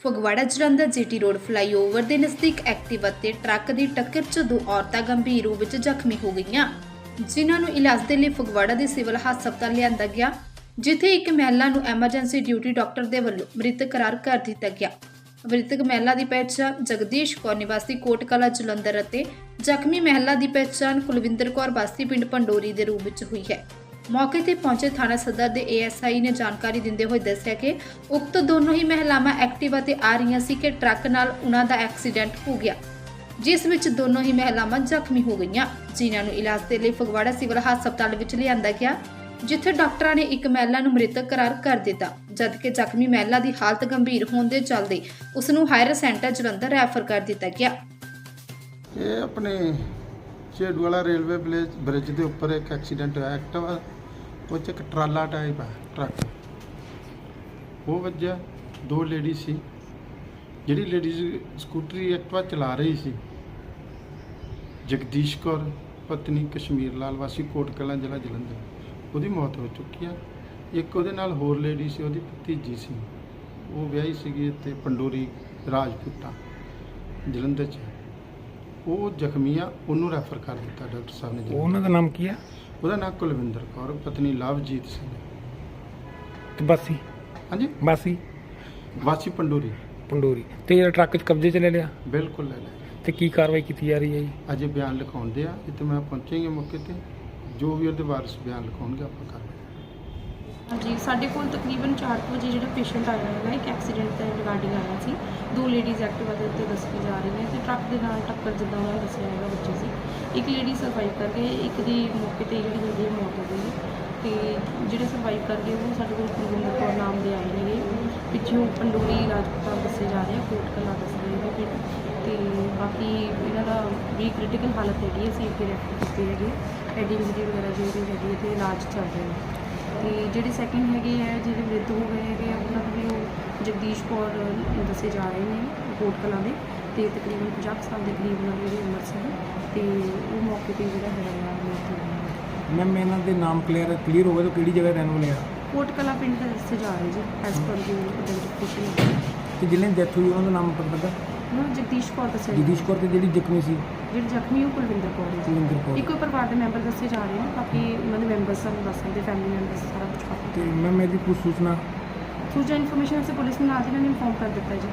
Phagwara Jalandhar GT road flyover ਦੇ ਨਜ਼ਦੀਕ Activa ਤੇ ਟਰੱਕ ਦੀ ਟੱਕਰ 'ਚ ਦੋ ਔਰਤਾਂ ਗੰਭੀਰ ਰੂਪ ਵਿੱਚ ਜ਼ਖਮੀ ਹੋ ਗਈਆਂ, ਜਿਨ੍ਹਾਂ ਨੂੰ ਇਲਾਜ ਦੇ ਲਈ ਫਗਵਾੜਾ ਦੇ ਸਿਵਲ ਹਸਪਤਾਲ ਲਿਆਂਦਾ ਗਿਆ, ਜਿੱਥੇ ਇੱਕ ਮਹਿਲਾ ਨੂੰ ਐਮਰਜੈਂਸੀ ਡਿਊਟੀ ਡਾਕਟਰ ਦੇ ਵੱਲੋਂ ਮ੍ਰਿਤਕ ਕਰਾਰ ਕਰ ਦਿੱਤਾ ਗਿਆ। ਮ੍ਰਿਤਕ ਮਹਿਲਾ ਦੀ ਪਹਿਚਾਣ ਜਗਦੀਸ਼ ਕੌਰ ਨਿਵਾਸੀ ਕੋਟਕਲਾ ਜਲੰਧਰ ਅਤੇ ਜ਼ਖਮੀ ਮਹਿਲਾ ਦੀ ਪਹਿਚਾਣ ਕੁਲਵਿੰਦਰ ਕੌਰ ਵਾਸੀ ਪਿੰਡ ਪੰਡੋਰੀ ਦੇ ਰੂਪ ਵਿੱਚ ਹੋਈ ਹੈ। ਮੌਕੇ ਤੇ ਪਹੁੰਚੇ ਥਾਣਾ ਸਦਰ ਦੇ ਏਐਸਆਈ ਨੇ ਜਾਣਕਾਰੀ ਦਿੰਦੇ ਹੋਏ ਦੱਸਿਆ ਕਿ ਉਕਤ ਦੋਨੋਂ ਹੀ ਮਹਿਲਾਵਾਂ ਐਕਟਿਵਾ ਤੇ ਆ ਰਹੀਆਂ ਸੀ ਕਿ ਟਰੱਕ ਨਾਲ ਉਹਨਾਂ ਦਾ ਐਕਸੀਡੈਂਟ ਹੋ ਗਿਆ, ਜਿਸ ਵਿੱਚ ਦੋਨੋਂ ਹੀ ਮਹਿਲਾਵਾਂ ਜ਼ਖਮੀ ਹੋ ਗਈਆਂ। ਜਿਨ੍ਹਾਂ ਨੂੰ ਇਲਾਜ ਦੇ ਲਈ ਫਗਵਾੜਾ ਸਿਵਲ ਹਸਪਤਾਲ ਵਿੱਚ ਲਿਆਂਦਾ ਗਿਆ, ਜਿੱਥੇ ਡਾਕਟਰਾਂ ਨੇ ਇੱਕ ਮਹਿਲਾ ਨੂੰ ਮ੍ਰਿਤਕ ਕਰਾਰ ਕਰ ਦਿੱਤਾ, ਜਦਕਿ ਜ਼ਖਮੀ ਮਹਿਲਾ ਦੀ ਹਾਲਤ ਗੰਭੀਰ ਹੋਣ ਦੇ ਚੱਲਦੇ ਉਸ ਨੂੰ ਹਾਇਰ ਸੈਂਟਰ ਜਲੰਧਰ ਰੈਫਰ ਕਰ ਦਿੱਤਾ ਗਿਆ। ਇਹ ਆਪਣੇ ਝੇੜੂ ਵਾਲਾ ਰੇਲਵੇ ਬ੍ਰਿਜ ਦੇ ਉੱਪਰ ਇੱਕ ਐਕਸੀਡੈਂਟ ਹੋਇਆ, ਐਕਟਿਵਾ ਉਹ 'ਚ ਇੱਕ ਟਰਾਲਾ ਟਾਈਪ ਹੈ ਟਰੱਕ। ਉਹ ਵੱਜਿਆ, ਦੋ ਲੇਡੀ ਸੀ। ਜਿਹੜੀ ਲੇਡੀਜ਼ ਸਕੂਟਰੀ ਐਕਟਿਵਾ ਚਲਾ ਰਹੀ ਸੀ, ਜਗਦੀਸ਼ ਕੌਰ, ਪਤਨੀ ਕਸ਼ਮੀਰ ਲਾਲ, ਵਾਸੀ ਕੋਟ ਕਲਾਂ, ਜ਼ਿਲ੍ਹਾ ਜਲੰਧਰ। ਉਹਦੀ ਮੌਤ ਹੋ ਚੁੱਕੀ ਆ। ਇੱਕ ਉਹਦੇ ਨਾਲ ਹੋਰ ਲੇਡੀ ਸੀ, ਉਹਦੀ ਭਤੀਜੀ ਸੀ। ਉਹ ਵਿਆਹੀ ਸੀਗੀ ਇੱਥੇ ਪੰਡੋਰੀ ਰਾਜਪੂਤਾ, ਜਲੰਧਰ 'ਚ। ਉਹ ਜ਼ਖਮੀ ਆ ਉਹਨੂੰ ਰੈਫਰ ਕਰ ਦਿੱਤਾ ਡਾਕਟਰ ਸਾਹਿਬ ਨੇ। ਉਹਨਾਂ ਦਾ ਨਾਮ ਕੀ ਹੈ ਉਹਦਾ ਨਾਮ ਕੁਲਵਿੰਦਰ ਕੌਰ ਪਤਨੀ ਲਵਜੀਤ ਸਿੰਘ। ਤੇ ਬਾਸੀ ਹਾਂਜੀ? ਬਾਸੀ ਵਾਸੀ ਪੰਡੋਰੀ। ਪੰਡੋਰੀ। ਤੇ ਜਿਹੜਾ ਟਰੱਕ 'ਚ ਕਬਜ਼ੇ 'ਚ ਲੈ ਲਿਆ? ਬਿਲਕੁਲ ਲੈ ਲੈ ਤੇ ਕੀ ਕਾਰਵਾਈ ਕੀਤੀ ਜਾ ਰਹੀ ਹੈ ਜੀ? ਅਜੇ ਬਿਆਨ ਲਿਖਾਉਂਦੇ ਆ ਇੱਥੇ ਮੈਂ ਪਹੁੰਚेंगे ਮੌਕੇ ਤੇ। ਜੋ ਵੀ ਉਹਦੇ ਵਾਰਸ ਬਿਆਨ ਲਿਖਾਉਣਗੇ ਆਪਾਂ ਕਰਾਂਗੇ ਹਾਂਜੀ, ਸਾਡੇ ਕੋਲ ਤਕਰੀਬਨ 4 ਵਜੇ ਜਿਹੜਾ ਪੇਸ਼ੈਂਟ ਆਇਆ ਹੈਗਾ ਇੱਕ ਐਕਸੀਡੈਂਟ ਦਾ ਰਿਗਾਰਡਿੰਗ ਆਇਆ ਸੀ। ਦੋ ਲੇਡੀਜ਼ ਐਕਟਿਵਾ ਦੇ ਉੱਤੇ ਦੱਸੀ ਜਾ ਰਹੀਆਂ ਤੇ ਟਰੱਕ ਦੇ ਨਾਲ ਟੱਕਰ ਜਿੱਦਾਂ ਉਹਨਾਂ ਨੇ ਦੱਸਿਆ ਹੈਗਾ ਬੱਚੇ ਸੀ। ਇੱਕ ਲੇਡੀ ਸਰਵਾਈਵ ਕਰ ਗਈ ਇੱਕ ਦੀ ਮੌਕੇ ਤੇ ਜਿਹੜੀ ਹੈਗੀ ਹੈ ਮੌਤ ਹੋ ਗਈ ਤੇ ਜਿਹੜੇ ਸਰਵਾਈਵ ਕਰ ਗਏ, ਉਹ ਸਾਡੇ ਕੋਲ ਕੁਲਵਿੰਦਰ ਕੌਰ ਨਾਮ ਦੇ ਆਏ ਨੇਗੇ ਪਿੱਛੋਂ ਪੰਡੋਰੀ ਰਾਜਪੂਤਾਂ ਦੱਸੇ ਜਾ ਰਹੇ ਆ, ਕੋਟ ਕਲਾ ਦੱਸ ਰਹੇ ਨੇ ਤੇ ਬਾਕੀ ਇਹਨਾਂ ਦਾ ਵੀ ਕ੍ਰਿਟੀਕਲ ਹਾਲਤ ਹੈਗੀ ਹੈ ਅਸੀਂ ਅੱਗੇ ਰੈਫਰ ਕੀਤੀ ਹੈਗੀ ਹੈਡ ਇੰਜਰੀ ਵਗੈਰਾ ਜਿਹੜੀ ਹੈਗੀ ਹੈ ਤੇ ਇਲਾਜ ਚੱਲ ਰਿਹਾ ਹੈ। ਜਿਹੜੇ ਸੈਕਿੰਡ ਹੈਗੇ ਆ ਜਿਹੜੇ ਮ੍ਰਿਤ ਹੋ ਗਏ ਹੈਗੇ ਆ ਉਹਨਾਂ ਦੇ ਵੀ ਉਹ ਜਗਦੀਸ਼ ਕੌਰ ਦੱਸੇ ਜਾ ਰਹੇ ਨੇ ਕੋਟ ਕਲਾਂ ਦੇ ਤੇ ਤਕਰੀਬਨ 50 ਕੁ ਸਾਲ ਦੇ ਕਰੀਬ ਉਹਨਾਂ ਦੀ ਉਮਰ ਸੀ ਤੇ ਉਹ ਮੌਕੇ ਤੇ ਜਿਹੜਾ ਹੈਗਾ ਮੌਤ ਹੋ ਗਈ ਮੈਮ ਇਹਨਾਂ ਦੇ ਨਾਮ ਕਲੀਅਰ ਕਲੀਅਰ ਹੋ ਗਿਆ ਤਾਂ ਕਿਹੜੀ ਜਗ੍ਹਾ ਰਹਿਣ ਵਾਲੇ ਆ? ਕੋਟ ਕਲਾਂ ਪਿੰਡ ਦਾ ਦੱਸੇ ਜਾ ਰਹੇ ਜੀ ਐਸ ਪਰ ਦੀ ਆਈਡੈਂਟੀਫਿਕੇਸ਼ਨ ਤੇ ਜਿਹਨੇ ਡੈਥ ਹੋਈ ਉਹਨਾਂ ਦਾ ਨਾਮ ਪਤਾ ਲੱਗਾ? ਨੂੰ ਜਗਦੀਸ਼ ਕੌਰ ਦੱਸਿਆ ਜਾ ਜਗਦੀਸ਼ ਕੌਰ ਤੇ ਜਿਹੜੀ ਜ਼ਖਮੀ ਸੀ। ਜਿਹੜੀ ਜ਼ਖਮੀ ਉਹ ਕੁਲਵਿੰਦਰ ਕੌਰ ਹੈ ਜੀ। ਕੁਲਵਿੰਦਰ ਕੌਰ। ਇੱਕੋ ਹੀ ਪਰਿਵਾਰ ਦੇ ਮੈਂਬਰ ਦੱਸੇ ਜਾ ਰਹੇ ਨੇ ਬਾਕੀ ਉਹਨਾਂ ਦੇ ਮੈਂਬਰਸ ਸਾਨੂੰ ਦੱਸ ਸਕਦੇ ਫੈਮਿਲੀ ਮੈਂਬਰਸ ਸਾਰਾ ਕੁਝ ਤੇ ਮੈਮ ਇਹਦੀ ਕੋਈ ਸੂਚਨਾ? ਸੂਚਨਾ ਇਨਫੋਰਮੇਸ਼ਨ ਅਸੀਂ ਪੁਲਿਸ ਨੂੰ ਨਾਲ ਦੀ ਨਾਲ ਇਨਫੋਰਮ ਕਰ ਦਿੱਤਾ ਜੀ।